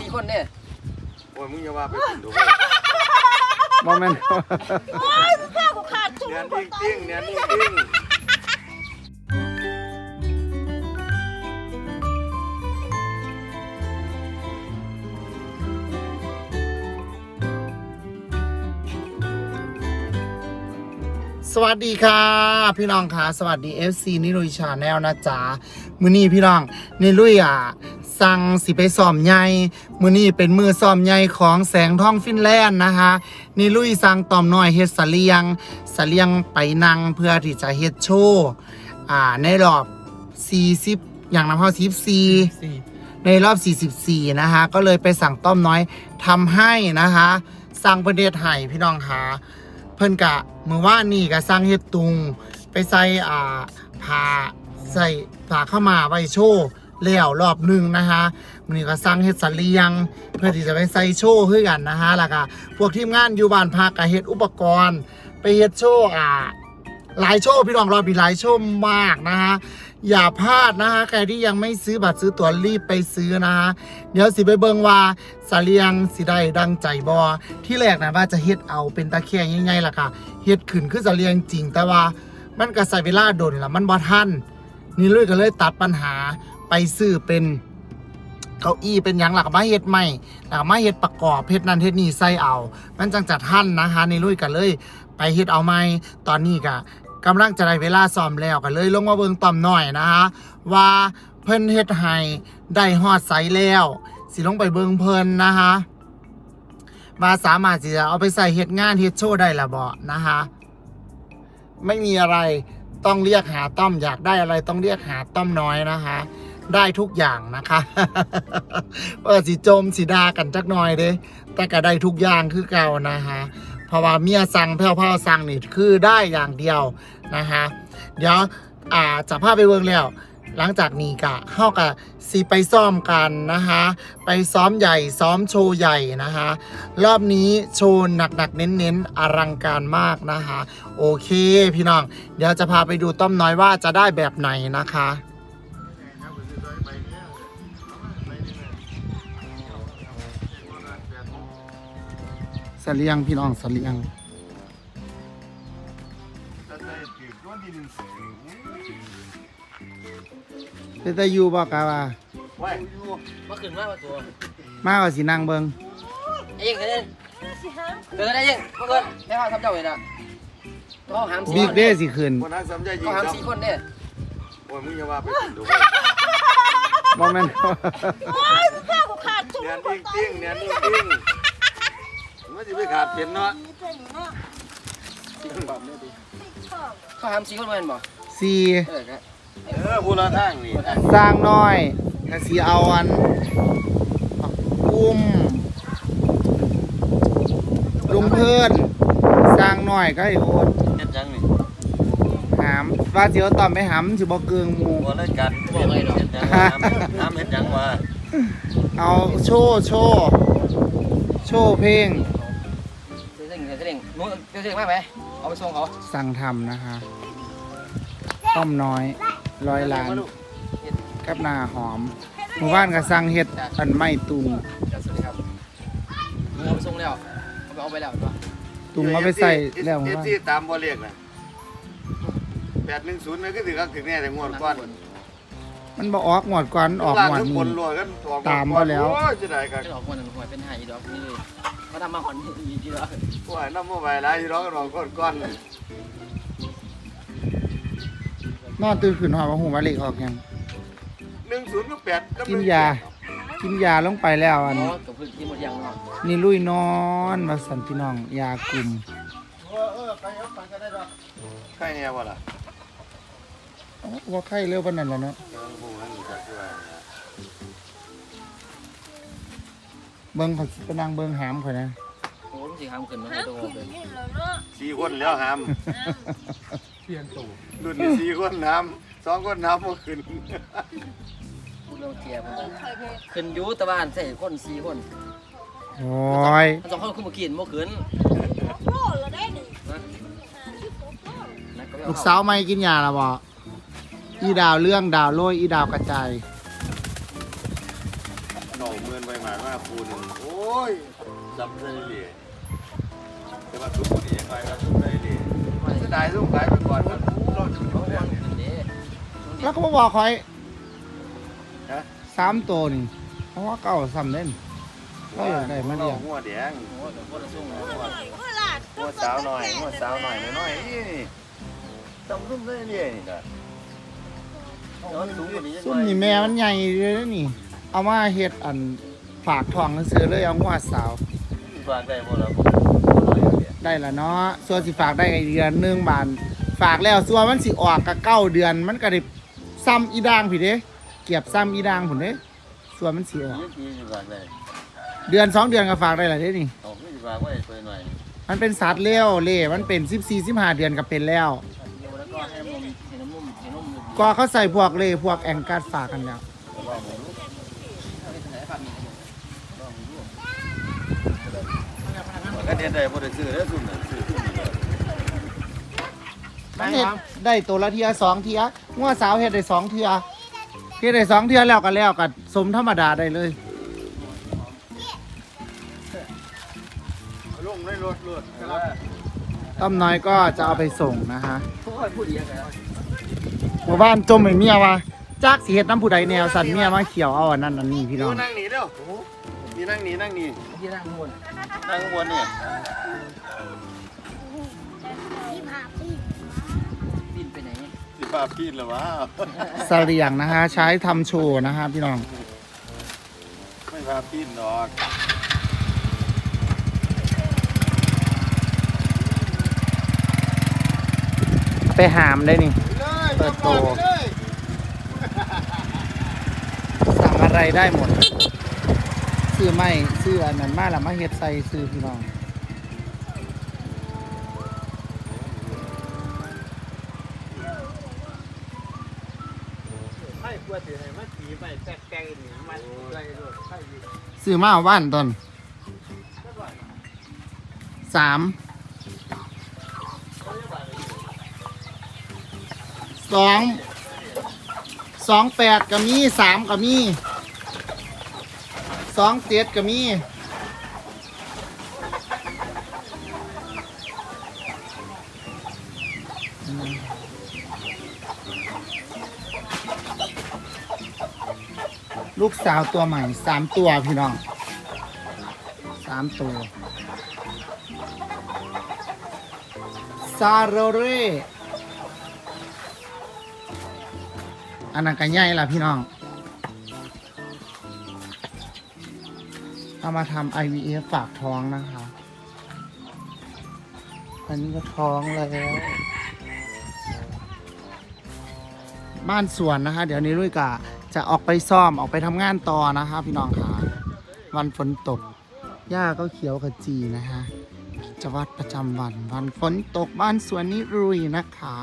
สี่คนเนี่ยโอ้ยมึงอย่าว่าไปกินดูโมเมนต์โอ้ยข้ากูขาดทุนเนียนติ้งติ้งเนียนติ้งติ้งสวัสดีค่ะ พี่น้องค่ะ สวัสดี FC นิรุยชาแนลนะจ๊ะ มือนี้พี่น้องนิรุยอะ สั่งสิไปซ้อมใหญ่มือนี้เป็นมือซ้อมใหญ่ของแสงทองฟินแลนด์นะคะนิรุยสั่งตอมน้อยเฮ็ดสะเลียงสะเลียงไปนั่งเพื่อที่จะเฮ็ดโชว์อ่าในรอบ40อย่างน้ำเท่า44ในรอบ 44 นะคะ ก็เลยไปสั่งต้อมน้อยทำให้นะคะ สั่งประเดชไห้พี่น้องค่ะเพิ่นกะเมื่อวานนี่ก็สั่งเฮ็ดตุง ไปใส่อ่าผ้าใส่ผ้าเข้าวมาไว้โชว์ แล้วรอบหนึ่งนะคะมื้อนี้ก็สั่งเฮ็ดสันเลียง เพื่อที่จะไปใส่โชว์คือกันนะคะแล้วก็พวกทีมงานอยู่บ้านพักก็เฮ็ดอุปกรณ์ ไปเฮ็ดโชว์อ่าหลายโชว์พี่น้องรอบนี้หลายโชว์มากนะคะอย่าพลาดนะคะใครที่ยังไม่ซื้อบัตรซื้อตั๋วรีบไปซื้อนะคะเดี๋ยวสิไปเบิงว่าสาเลียงสิได้ดังใจบอที่แรกนะว่าจะเฮ็ดเอาเป็นตะแคงง่ายๆล่ะค่ะเฮ็ดขึ้นคือสาเลียงจริงแต่ว่ามันก็ใส่เวลาโดนละมันบ่ทันนี่เลยก็เลยตัดปัญหา ไปซื้อเป็นเก้าอี้เป็นหยังหลักมาเฮ็ดใหม่หลักมาเฮ็ดประกอบเฮ็ดนั่นเฮ็ดนี่ใส่เอา มันจังจัดทันนะคะในลุยกันเลย ไปเฮ็ดเอาไหมตอนนี้ก็กำลังจะได้เวลาซ้อมแล้วก็เลย ลงมาเบิ่งต่อมหน่อยนะคะว่าเพิ่นเฮ็ดให้ได้ฮอดไสแล้ว สิลงไปเบิ่งเพิ่นนะคะว่าสามารถที่จะเอาไปใส่เฮ็ดงานเฮ็ดโชว์ได้ละบ่นะคะไม่มีอะไรต้องเรียกหาต้อมอยากได้อะไรต้องเรียกหาต้อมน้อยนะคะ ได้ทุกอย่างนะคะเออสิจมสิดากันจักหน่อยเด้แต่ก็ได้ทุกอย่างคือเก่านะคะเพราะว่าเมียสั่งแพ้วพราวสั่งนี่คือได้อย่างเดียวนะคะเดี๋ยวอ่าจะพาไปเบิ่งแล้วหลังจากนี้กะเข้ากับสีไปซ้อมกันนะคะ ไปซ้อมใหญ่ซ้อมโชว์ใหญ่นะคะ รอบนี้โชว์หนักๆเน้นๆอลังการมากนะคะ โอเคพี่น้อง เดี๋ยวจะพาไปดูต้อมน้อยว่าจะได้แบบไหนนะคะ สเลียงพี่น้องสเลียงถ้าใส่ถือก้อนที่หนึ่งเสียง เป็นตายูบอกกะว่าไว้มาขึ้นมาตัวมาว่าสินั่งเบิงไอ้ยังไงเนี่ยสิฮะเกิดอะไรยังมาเกิดให้พ่อทำเจ้าเลยนะต้องหามสี่บิ๊กเด้สิขึ้นคนนั้นสำใจยิต้องงหามครับสี่คนเนี่ยโอ้ยมึงอย่าว่าไปกินดูโมเมนต์โอ้ยข้ากูขาดทุนเนียนติ้งติ้งเนียนติ้งติ้ง มันจะไปขาดเพียนเนาะนี่เป็นเนาะสี่คนแบบนี้ดิชอบสต้องหามสี่คนมาเห็นบ่สี่เออครับเออผู้ละทางนี่สร้างน้อยกะสีเอาอันอุ้มลุงเพิ่อนสร้างน้อยก็ไอ้โอนเฮ็ดจังนี่หามว่าเสิเอาตอมไปหามสิบ่เกิงมูบ่เลยกันเฮ็ดจังน้ำเฮ็ดจังวะเอาโชว์โชว์โชว์เพลง นู้นเสียงมากไหมเอาไปส่งเขาสั่งทำนะคะ ต้มน้อยร้อยล้านกับหน้าหอมหมู่บ้านก็สั่งเฮ็ดอันไม่ตุงสวัสดีครับมึงเอาไปส่งแล้วเอาไปเอาไปแล้วตัวตุงเอาไปใส่แล้วหมู่เฮ็ดบ้านที่ตามบ่เรียกน่ะ810มันก็ถือกักถึงแน่แต่งวดก่อนมันบ่ออกหมดก่อนออกล่างหมดทั้งนี้บนรวยกันออกตามมาแล้วโอ้ยจะได้กันไม่ออกคนหนึ่งหัวเป็นหายดอกนี่ เลยเขาทำมาคนนี้ทีละโอ้ยน้ำบ่ไหวหลายอยู่ร้องกันออกก่อนนอนตื่นขึ้นหอว่าหูว่าเล็กออกยัง10กับ8กับกินยา กินยาลงไปแล้วอันอ๋อกับพื้นที่หมดยังเนาะนี่ลุยนอนว่าสันพี่น้องยากลุ่มเออเออไปเอาไปก็ได้ดอกใครเนี่ยบ่ล่ะอ๋อว่าไข้เร็วปานนั้นแหล้วเนาะ เออผมว่านี่ก็คือว่าเบิ่งเขาสิไปนั่งเบิ่งหามข่อยนะโอ้ยสิหามขึ้นมาฮะตัวขึ้นเป็นนี่แล้วเนาะสี่คนแล้วหามเปลี่ยนตัวรุ่นนี้สี่คนน้ำสองคนน้ำบ่ขึ้นพูดเรื่องเกียร์เออใครเพขึ้นยูตะบ้านใส่คนสี่คนโอ้ยสองคนขึ้นมากินโมขึ้นโลละได้หนึ่งนะหาที่พบโลนะก็ลูกสาวไม่กินยาแล้วบ่อีดาวเรื่องดาวโรยอีดาวกระจายม เก่าเมือนไปมาว่าปูหนึ่งโอ้ยจำได้เลยแต่ว่าทุกคนยังไงก็ทุกได้เลยมันจะได้ทุกขายไปก่อนมันรอดเขาเรื่องเนี่ยแล้วก็มาบอกคอยฮะสามตัวนี่เพราะว่าเก่าซ้ำเล่นเขาอยากได้มาเลี้ยงหัวแดงโอ้แต่คนละส่งเมื่หัวอเมื่อหลาดหัวสาวหน่อยหัวสาวหน่อยน้อยนี่จำรุ่มได้เลยนี่ก็ย้อนสูงกว่านี้ซุ่มนี่แม่มันใหญ่เลยนะนี่ เอามาเฮ็ดอันฝากทองซื้อเลยเอางวสาว ฝากได้บ่ล่ะได้ละเนาะส่วนสิฝากได้อีกเดือนหนึงบานฝากแล้วส่วนมันสิออกกับเก้าเดือน มันก็ได้ซ้ำอีด่างพี่เด้เกียบซ้ำอีด่างผุนเด้ส่วนมันสิออกยี่สิฝากได้เดือนสองเดือนก็ฝากได้ละเด้นี่ เอาไม่สิฝากไว้ตัวหน่อยมันเป็นสัตว์เลี้ยวเล่มันเป็นสิบสี่สิบห้าเดือนก็เป็นแล้วแล้วก็ให้มุมให้น้ำมุมให้น้ำมุมก็เขาใส่พวกเล่พวกแองกัดฝากกันแล้ว ก็เดียนได้บ่ได้ซื้อแล้วซุ่มน่ะซื้อซุ่มนี่มันเฮ็ดได้ตัวละเทียสองเทียงวดสาวเฮ็ดได้สองเทียเฮ็ดได้สองเทียแล้วก็แล้วก็สมธรรมดาได้เลยลงได้รถรถต้อมน้อยก็จะเอาไปส่งนะฮะโอ้ยพูดดียังไงหมู่บ้านจมไอ้เมียว่า จากสิเฮ็ดน้ำผู้ใดแนวสั่นเมียมาเขียวเอาอันนั้นอันนี้พี่น้องนั่งหนีเร็วนี่นั่งหนีนั่งหนีที่นั่งบนนั่งข้างบนเนี่ยที่ผ่าปีบินไปไหนสิป้าพีดเหรอวะเสลียงนะฮะใช้ทำโชว์นะฮะพี่น้อง ไม่พาพีดดอกไปหามได้นี่ เปิดโต สั่ง อะไรได้หมด ซื้อไม่ซื้ออันนั้นมาล้วมาเฮ็ดใส่ซื้อพี่น้องให้กลัวสิให้มาขี่ไปแตกๆนี่มันไรรถให้อยู่ซื้อมาเอาบ้านตอนสามสองสองแปดก็มีสามก็มี สองเจ็ดก็มี ลูกสาวตัวใหม่สามตัวพี่น้องสามตัวซาโรเรอันนั้นก็ใหญ่ละพี่น้อง เอามาทำ IVF ฝากท้องนะคะ อันนี้ก็ท้องแล้ว บ้านสวนนะคะ เดี๋ยวนี้ลุยกะจะออกไปซ่อมออกไปทำงานต่อนะคะ พี่น้องค่ะ วันฝนตก หญ้าก็เขียวขจีนะคะกิจวัตรประจำวัน วันฝนตกบ้านสวนนิรุยนะคะ